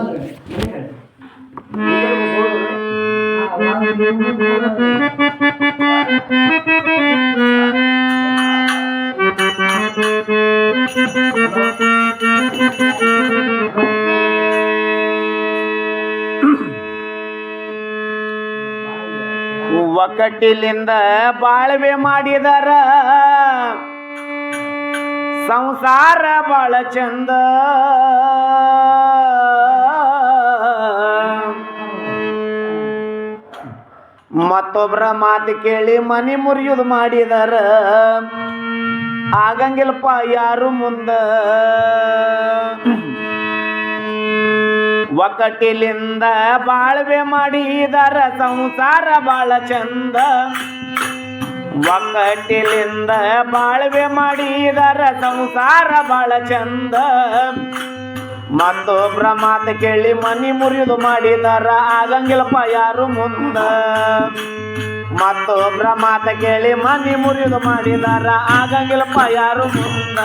ಬಂದ್ರಿ ಒಕ್ಕಟ್ಟಿಲಿಂದ ಬಾಳ್ವೆ ಮಾಡಿದರ ಸಂಸಾರ ಬಾಳ ಚಂದ ಮತ್ತೊಬ್ರ ಮಾತು ಕೇಳಿ ಮನೆ ಮುರಿಯುದು ಮಾಡಿದಾರ. ಆಗಂಗಿಲ್ಲಪ್ಪ ಯಾರು ಮುಂದ. ಒಕ್ಕಟ್ಟಿಲಿಂದ ಬಾಳ್ವೆ ಮಾಡಿದಾರ, ಸಂಸಾರ ಬಾಳ ಚಂದ. ಒಕ್ಕಟ್ಟಿಲಿಂದ ಬಾಳ್ವೆ ಮಾಡಿದಾರ, ಸಂಸಾರ ಬಾಳ ಚಂದ. ಮತ್ತೊಬ್ರ ಮಾತು ಕೇಳಿ ಮನಿ ಮುರಿದು ಮಾಡಿದಾರ, ಆಗಂಗಿಲ್ಲಪ್ಪ ಯಾರು ಮುಂದ? ಮತ್ತೊಬ್ರ ಮಾತು ಕೇಳಿ ಮನಿ ಮುರಿದು ಮಾಡಿದಾರ, ಆಗಂಗಿಲ್ಲಪ್ಪ ಯಾರು ಮುಂದ?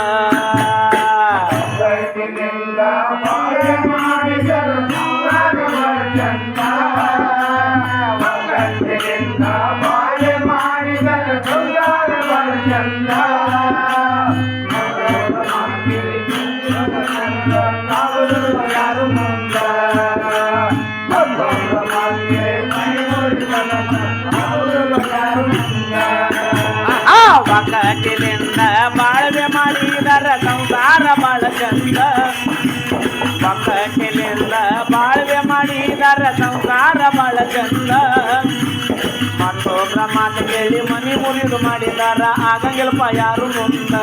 ಆ ಚಂದ ಒಕ್ಕಟ್ಟಿನಿಂದ ಬಾಳ್ವೆ ಮಾಡಿದಾರ ಸಂಸಾರ ಬಾಳ ಚಂದ ಮತ್ತೊಬ್ರ ಮಾತು ಕೇಳಿ ಮನಿ ಮುರಿದು ಮಾಡಿದಾರ ಆಗಂಗಿಲ್ಲ ಯಾರು ಮುಂದ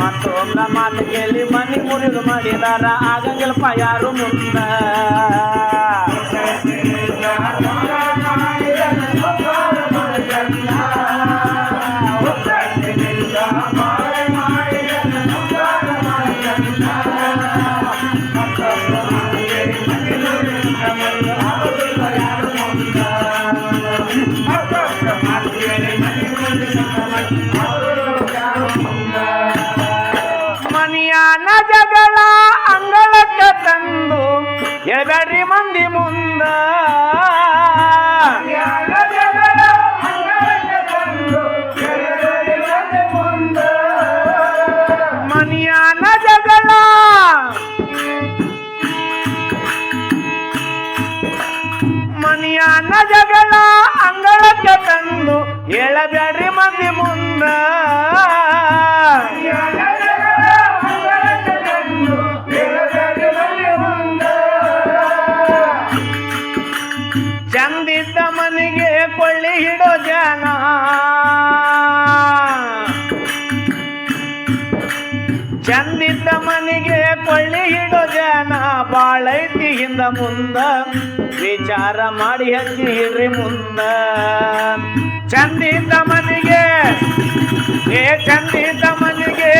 ಮತ್ತೊಬ್ಬರ ಮಾತು ಕೇಳಿ ಮನಿ ಮುರಿದು ಮಾಡಿದಾರ ಆಗಂಗಿಲ್ಲ ಯಾರು ಮುಂದ ಮನಿಯಾನ ಜಗಳ ಅಂಗಳಕ್ಕ ತಂದು ಎದರಿ ಮಂದಿ ಮುಂದ ಮನಿಯಾನ ಜಗಳ ಅಂಗಳಕ್ಕೆ ತಂದು ಹೇಳಬ್ಯಾಡ್ರಿ ಮಂದಿ ಮುಂದ. ಚಂದಿದ್ದ ಮನೆಗೆ ಕೊಳ್ಳಿ ಹಿಡೋ ಜನ. ಚಂದಿದ್ದ ಮನೆಗೆ ಕೊಳ್ಳಿ ಹಿಡೋ ಜನ. ಬಾಳೈತಿ ಹಿಂದ ಮುಂದ ವಿಚಾರ ಮಾಡಿ ಹಚ್ಚಿ ಹಿರಿ ಮುಂದ. ಚಂದಿದ್ದ ಮನೆಗೆ ಏ ಚಂದಿದ್ದ ಮನೆಗೆ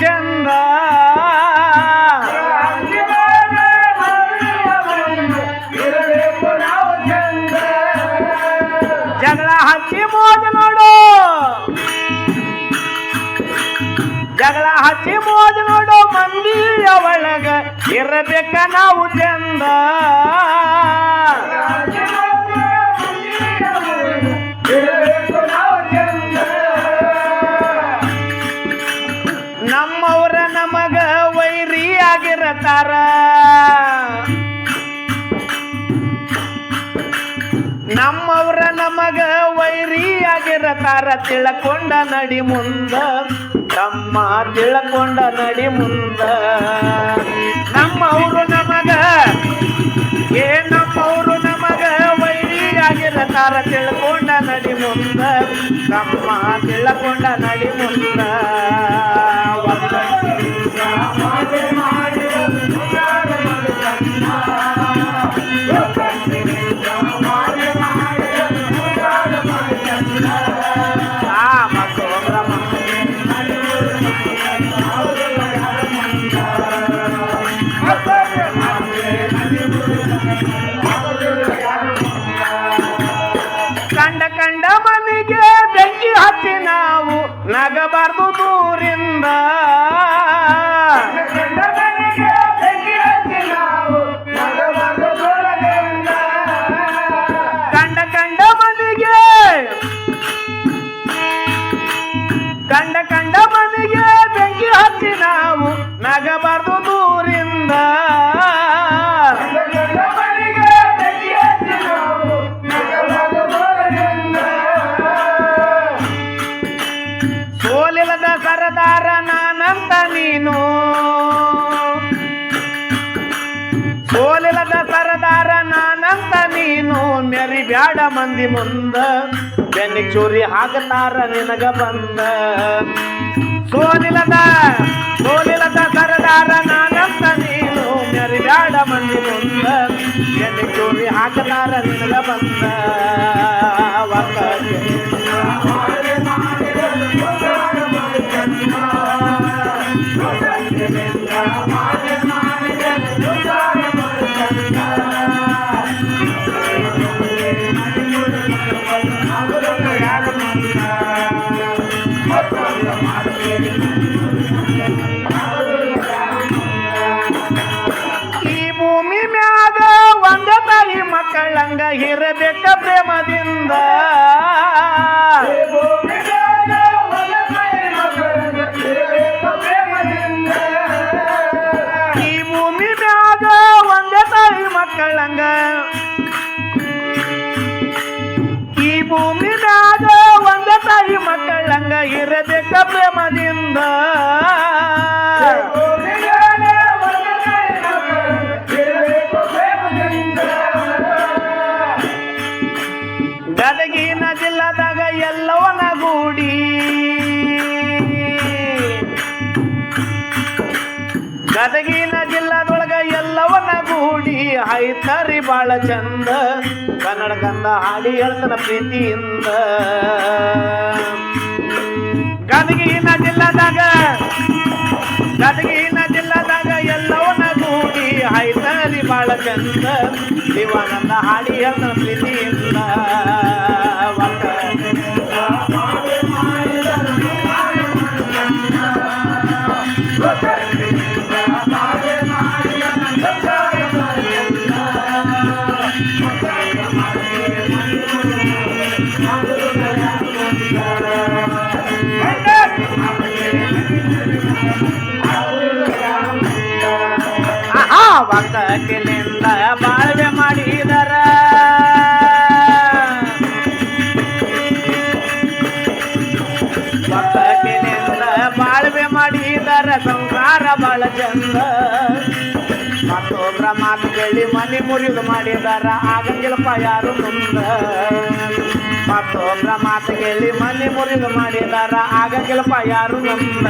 ಚಂದ. ಜಗಳ ಹಚ್ಚಿ ಮೋಜ ನೋಡು. ಜಗಳ ಹಚ್ಚಿ ಮೋಜ ನೋಡು ಮಂದಿಯ ಒಳಗ ಇರಬೇಕ ನಾವು ಚಂದ. ನಮ್ಮವ್ರ ವೈರಿಯಾಗಿರತಾರ ತಿಳ್ಕೊಂಡ ನಡಿ ಮುಂದ. ತಮ್ಮ ತಿಳ್ಕೊಂಡ ನಡಿ ಮುಂದ. ನಮ್ಮವರು ನಮಗ, ಏ ನಮ್ಮವರು ನಮಗ ವೈರಿ ಆಗಿರ ಹೇಳ್ತಾರ ತಿಳ್ಕೊಂಡ ನಡಿ ಮುಂದ. ತಮ್ಮ ತಿಳ್ಕೊಂಡ ನಡಿ ಮುಂದ. back. ಬ್ಯಾಡ ಮಂದಿ ಮುಂದ. ಬೆನ್ನಿ ಚೂರಿ ಹಾಕತಾರ ನಿನಗ ಬಂದ. ಸೋಲಿಲದ ಸೋಲಿಲದ ಸರದಾರ ನಾನಂತ ನೀನು. ಬ್ಯಾಡ ಮಂದಿ ಮುಂದ. ಬೆನ್ನಿ ಚೂರಿ ಹಾಕತಾರ ನಿನಗ ಬಂದ. ಇರಬೇಕ ಪ್ರೇಮದಿಂದ. ಈ ಭೂಮಿ ಮ್ಯಾಗ ಒಂದ ತಾಯಿ ಮಕ್ಕಳಂಗ. ಈ ಭೂಮಿ ಮ್ಯಾಗ ಒಂದ ತಾಯಿ ಮಕ್ಕಳಂಗ ಇರಬೇಕ ಪ್ರೇಮದಿಂದ. ಜಿಲ್ಲದಾಗ ಎಲ್ಲವನ ಗೂಡಿ. ಗದಗಿನ ಜಿಲ್ಲಾದೊಳಗ ಎಲ್ಲವನ ಗೂಡಿ. ಹೈತರಿ ಬಾಳ ಚಂದ ಕನ್ನಡ ಕಂದ ಹಾಡಿ ಹೇಳ್ತನ ಪ್ರೀತಿಯಿಂದ. ಗದಗಿನ ಜಿಲ್ಲಾದಾಗ ಗದಗಿನ ಜಿಲ್ಲಾದಾಗ ಎಲ್ಲವನ ಗೂಡಿ. ಹೈತರಿ ಬಾಳ ಚಂದ ಶಿವಾನಂದ ಹಾಡಿ ಹೇಳ್ತನ ಒಕ್ಕಲಿಂದ ಬಾಳ್ವೆ ಮಾಡಿದರ. ಒಕ್ಕಲಿಂದ ಬಾಳ್ವೆ ಮಾಡಿದರ ಸಂಸಾರ ಬಾಳ ಚಂದ. ಮತ್ತೊಬ್ಬರ ಮಾತು ಕೇಳಿ ಮನೆ ಮುರಿದು ಮಾಡಿದಾರ. ಆಗಂಗಿಲ್ಲಪ್ಪ ಯಾರು ಮುಂದ ಮತ್ತೊಬ್ರ ಮಾತು ಕೇಳಿ ಮನೆ ಮುರಿದು ಮಾಡಿದಾರ ಆಗಂಗಿಲ್ಲಪ್ಪ ಯಾರು ಮುಂದ